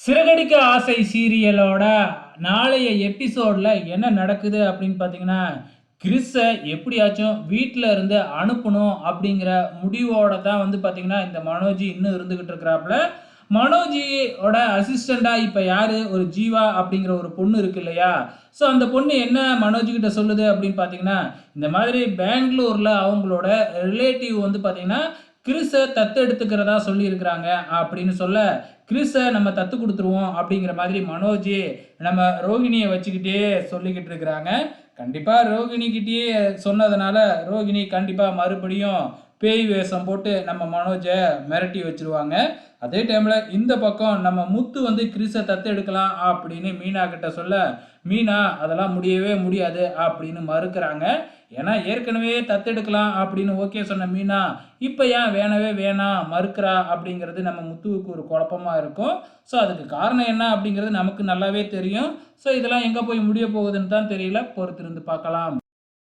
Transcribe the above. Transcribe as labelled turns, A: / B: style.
A: சிறகடிக்க ஆசை சீரியலோட நாளைய எபிசோடில் என்ன நடக்குது அப்படின்னு பார்த்தீங்கன்னா கிறிஸை எப்படியாச்சும் வீட்டில் இருந்து அனுப்பணும் அப்படிங்கிற முடிவோட தான் வந்து பார்த்தீங்கன்னா இந்த மனோஜி இன்னும் இருந்துக்கிட்டு இருக்கிறாப்புல. மனோஜியோட அசிஸ்டண்டாக இப்போ யார்? ஒரு ஜீவா அப்படிங்கிற ஒரு பொண்ணு இருக்கு இல்லையா? ஸோ அந்த பொண்ணு என்ன மனோஜிக்கிட்ட சொல்லுது அப்படின்னு பார்த்தீங்கன்னா இந்த மாதிரி பெங்களூரில் அவங்களோட ரிலேட்டிவ் வந்து பார்த்தீங்கன்னா கிறிஸை தத்து எடுத்துக்கிறதா சொல்லியிருக்கிறாங்க அப்படின்னு சொல்ல கிறிஸை நம்ம தத்து கொடுத்துருவோம் அப்படிங்கிற மாதிரி மனோஜ் நம்ம ரோகிணியை வச்சுக்கிட்டே சொல்லிக்கிட்டு இருக்கிறாங்க. கண்டிப்பாக ரோகிணிக்கிட்டேயே சொன்னதுனால ரோகிணி கண்டிப்பாக மறுபடியும் பேய் வேஷம் போட்டு நம்ம மனோஜை மிரட்டி வச்சிருவாங்க. அதே டைமில் இந்த பக்கம் நம்ம முத்து வந்து கிறிஸை தத்து எடுக்கலாம் அப்படின்னு மீனா கிட்ட சொல்ல மீனா அதெல்லாம் முடியவே முடியாது அப்படின்னு மறுக்கிறாங்க. ஏன்னா ஏற்கனவே தத்தெடுக்கலாம் அப்படின்னு ஓகே சொன்ன மீனா இப்போ ஏன் வேணவே வேணாம் மறுக்கிறா அப்படிங்கிறது நம்ம முத்துவுக்கு ஒரு குழப்பமா இருக்கும். ஸோ அதுக்கு காரணம் என்ன அப்படிங்கிறது நமக்கு நல்லாவே தெரியும். ஸோ இதெல்லாம் எங்கே போய் முடிய போகுதுன்னு தான் தெரியல. பொறுத்திருந்து பார்க்கலாம்.